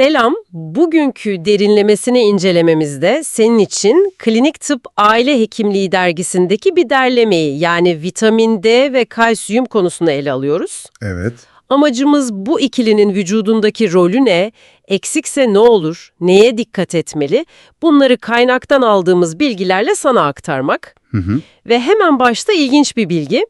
Selam. Bugünkü derinlemesine incelememizde senin için Klinik Tıp Aile Hekimliği dergisindeki bir derlemeyi yani vitamin D ve kalsiyum konusunu ele alıyoruz. Evet. Amacımız bu ikilinin vücudundaki rolü ne, eksikse ne olur, neye dikkat etmeli, bunları kaynaktan aldığımız bilgilerle sana aktarmak. Hı hı. Ve hemen başta ilginç bir bilgi.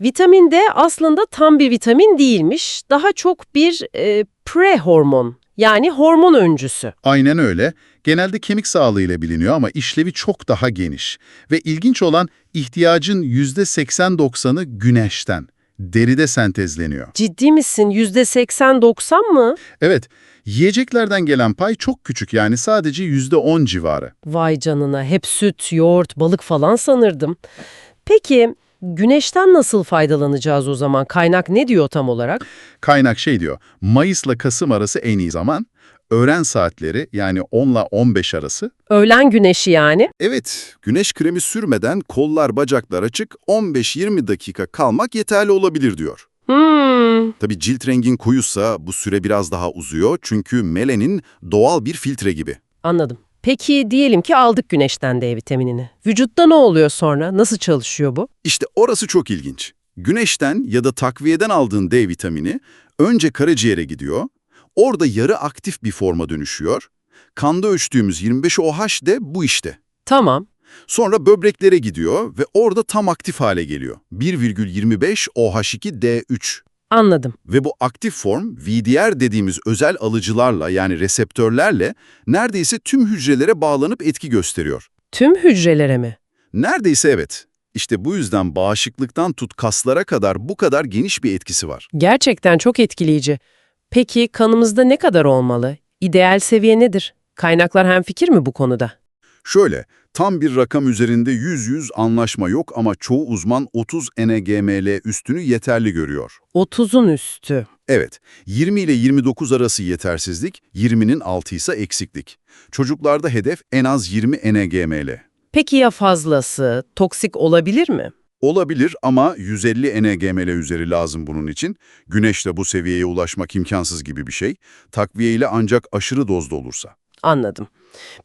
Vitamin D aslında tam bir vitamin değilmiş, daha çok bir e, prehormon yani hormon öncüsü. Aynen öyle. Genelde kemik sağlığı ile biliniyor ama işlevi çok daha geniş. Ve ilginç olan ihtiyacın %80-90'ı güneşten, deride sentezleniyor. Ciddi misin? %80-90 mı? Evet, yiyeceklerden gelen pay çok küçük yani sadece %10 civarı. Vay canına, hep süt, yoğurt, balık falan sanırdım. Peki güneşten nasıl faydalanacağız o zaman? Kaynak ne diyor tam olarak? Kaynak şey diyor, Mayıs'la Kasım arası en iyi zaman, öğren saatleri yani 10 ile 15 arası. Öğlen güneşi yani. Evet, güneş kremi sürmeden kollar bacaklar açık 15-20 dakika kalmak yeterli olabilir diyor. Hmm, Tabii cilt rengin koyuysa bu süre biraz daha uzuyor çünkü melanin doğal bir filtre gibi. anladım. Peki diyelim ki aldık güneşten D vitaminini. Vücutta ne oluyor sonra? Nasıl çalışıyor bu? İşte orası çok ilginç. Güneşten ya da takviyeden aldığın D vitamini önce karaciğere gidiyor, orada yarı aktif bir forma dönüşüyor. Kanda ölçtüğümüz 25-OH de bu işte. Tamam. Sonra böbreklere gidiyor ve orada tam aktif hale geliyor. 1,25 OH2D3. Anladım. Ve bu aktif form VDR dediğimiz özel alıcılarla yani reseptörlerle neredeyse tüm hücrelere bağlanıp etki gösteriyor. Tüm hücrelere mi? Neredeyse evet. İşte bu yüzden bağışıklıktan tut kaslara kadar bu kadar geniş bir etkisi var. Gerçekten çok etkileyici. Peki kanımızda ne kadar olmalı? İdeal seviye nedir? Kaynaklar hemfikir mi bu konuda? Şöyle, tam bir rakam üzerinde 100-100 anlaşma yok ama çoğu uzman 30 NGML üstünü yeterli görüyor. 30'un üstü. Evet, 20 ile 29 arası yetersizlik, 20'nin altı ise eksiklik. Çocuklarda hedef en az 20 NGML. Peki ya fazlası? Toksik olabilir mi? Olabilir ama 150 NGML üzeri lazım bunun için. Güneşte bu seviyeye ulaşmak imkansız gibi bir şey. Takviye ile ancak aşırı dozda olursa. Anladım.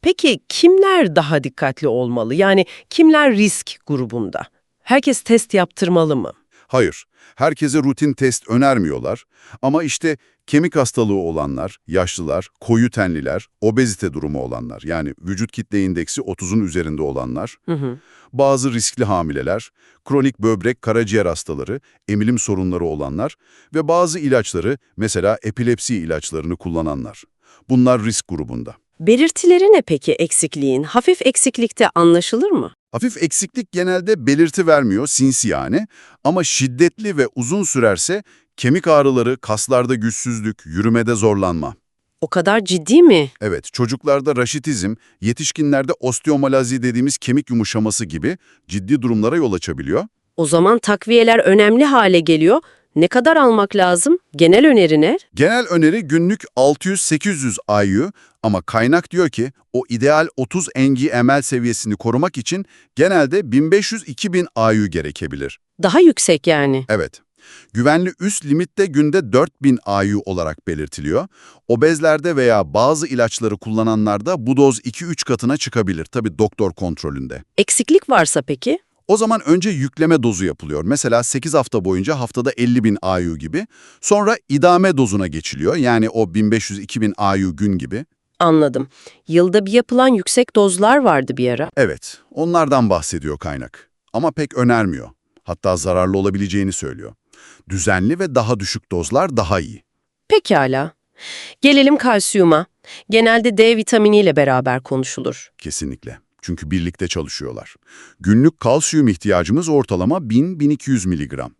Peki kimler daha dikkatli olmalı? Yani kimler risk grubunda? Herkes test yaptırmalı mı? Hayır, herkese rutin test önermiyorlar. Ama işte kemik hastalığı olanlar, yaşlılar, koyu tenliler, obezite durumu olanlar, yani vücut kitle indeksi 30'un üzerinde olanlar, Hı hı. bazı riskli hamileler, kronik böbrek karaciğer hastaları, emilim sorunları olanlar ve bazı ilaçları, mesela epilepsi ilaçlarını kullananlar. Bunlar risk grubunda. Belirtileri ne peki eksikliğin? Hafif eksiklikte anlaşılır mı? Hafif eksiklik genelde belirti vermiyor, sinsi yani. Ama şiddetli ve uzun sürerse kemik ağrıları, kaslarda güçsüzlük, yürümede zorlanma. O kadar ciddi mi? Evet, çocuklarda raşitizm, yetişkinlerde osteomalazi dediğimiz kemik yumuşaması gibi ciddi durumlara yol açabiliyor. O zaman takviyeler önemli hale geliyor. Ne kadar almak lazım? Genel öneri ne? Genel öneri günlük 600-800 IU ama kaynak diyor ki o ideal 30 NG-mL seviyesini korumak için genelde 1500-2000 IU gerekebilir. Daha yüksek yani. Evet. Güvenli üst limitte günde 4000 IU olarak belirtiliyor. Obezlerde veya bazı ilaçları kullananlarda bu doz 2-3 katına çıkabilir tabii doktor kontrolünde. Eksiklik varsa peki? O zaman önce yükleme dozu yapılıyor. Mesela 8 hafta boyunca haftada 50.000 IU gibi. Sonra idame dozuna geçiliyor. Yani o 1500-2000 IU gün gibi. Anladım. Yılda bir yapılan yüksek dozlar vardı bir ara. Evet, onlardan bahsediyor kaynak. Ama pek önermiyor. Hatta zararlı olabileceğini söylüyor. Düzenli ve daha düşük dozlar daha iyi. Pekala. Gelelim kalsiyuma. Genelde D vitaminiyle beraber konuşulur. Kesinlikle. Çünkü birlikte çalışıyorlar. Günlük kalsiyum ihtiyacımız ortalama 1000-1200 miligram.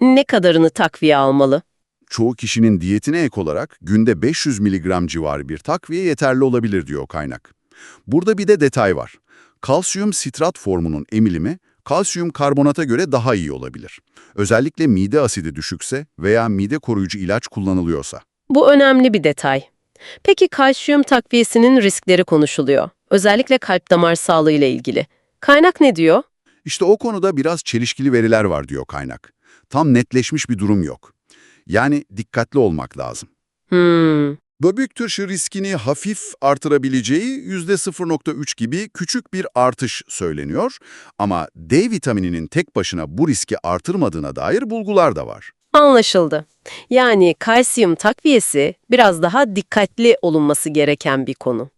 Ne kadarını takviye almalı? Çoğu kişinin diyetine ek olarak günde 500 miligram civarı bir takviye yeterli olabilir diyor kaynak. Burada bir de detay var. Kalsiyum sitrat formunun emilimi kalsiyum karbonata göre daha iyi olabilir. Özellikle mide asidi düşükse veya mide koruyucu ilaç kullanılıyorsa. Bu önemli bir detay. Peki kalsiyum takviyesinin riskleri konuşuluyor. Özellikle kalp damar sağlığı ile ilgili. Kaynak ne diyor? İşte o konuda biraz çelişkili veriler var diyor kaynak. Tam netleşmiş bir durum yok. Yani dikkatli olmak lazım. Hmm. Böbrek taşı riskini hafif artırabileceği %0.3 gibi küçük bir artış söyleniyor. Ama D vitamininin tek başına bu riski artırmadığına dair bulgular da var. Anlaşıldı. Yani kalsiyum takviyesi biraz daha dikkatli olunması gereken bir konu.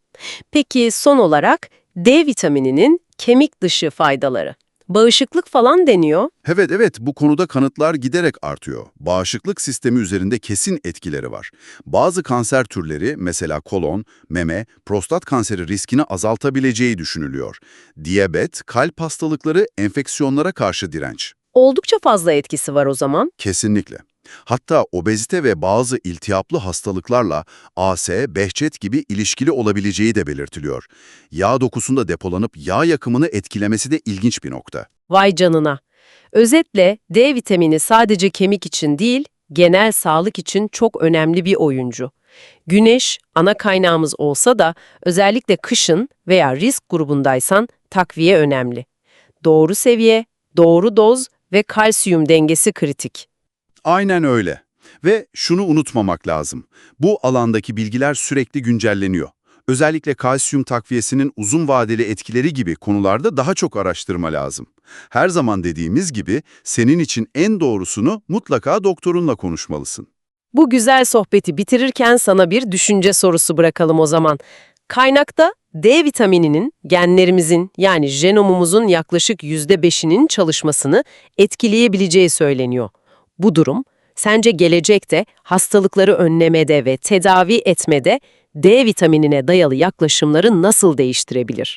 Peki son olarak D vitamininin kemik dışı faydaları. Bağışıklık falan deniyor. Evet evet bu konuda kanıtlar giderek artıyor. Bağışıklık sistemi üzerinde kesin etkileri var. Bazı kanser türleri mesela kolon, meme, prostat kanseri riskini azaltabileceği düşünülüyor. Diyabet, kalp hastalıkları, enfeksiyonlara karşı direnç. Oldukça fazla etkisi var o zaman. Kesinlikle. Hatta obezite ve bazı iltihaplı hastalıklarla AS, behçet gibi ilişkili olabileceği de belirtiliyor. Yağ dokusunda depolanıp yağ yakımını etkilemesi de ilginç bir nokta. Vay canına. Özetle D vitamini sadece kemik için değil, genel sağlık için çok önemli bir oyuncu. Güneş ana kaynağımız olsa da özellikle kışın veya risk grubundaysan takviye önemli. Doğru seviye, doğru doz ve kalsiyum dengesi kritik. Aynen öyle. Ve şunu unutmamak lazım. Bu alandaki bilgiler sürekli güncelleniyor. Özellikle kalsiyum takviyesinin uzun vadeli etkileri gibi konularda daha çok araştırma lazım. Her zaman dediğimiz gibi senin için en doğrusunu mutlaka doktorunla konuşmalısın. Bu güzel sohbeti bitirirken sana bir düşünce sorusu bırakalım o zaman. Kaynakta D vitamininin genlerimizin yani jenomumuzun yaklaşık %5'inin çalışmasını etkileyebileceği söyleniyor. Bu durum sence gelecekte hastalıkları önlemede ve tedavi etmede D vitaminine dayalı yaklaşımları nasıl değiştirebilir?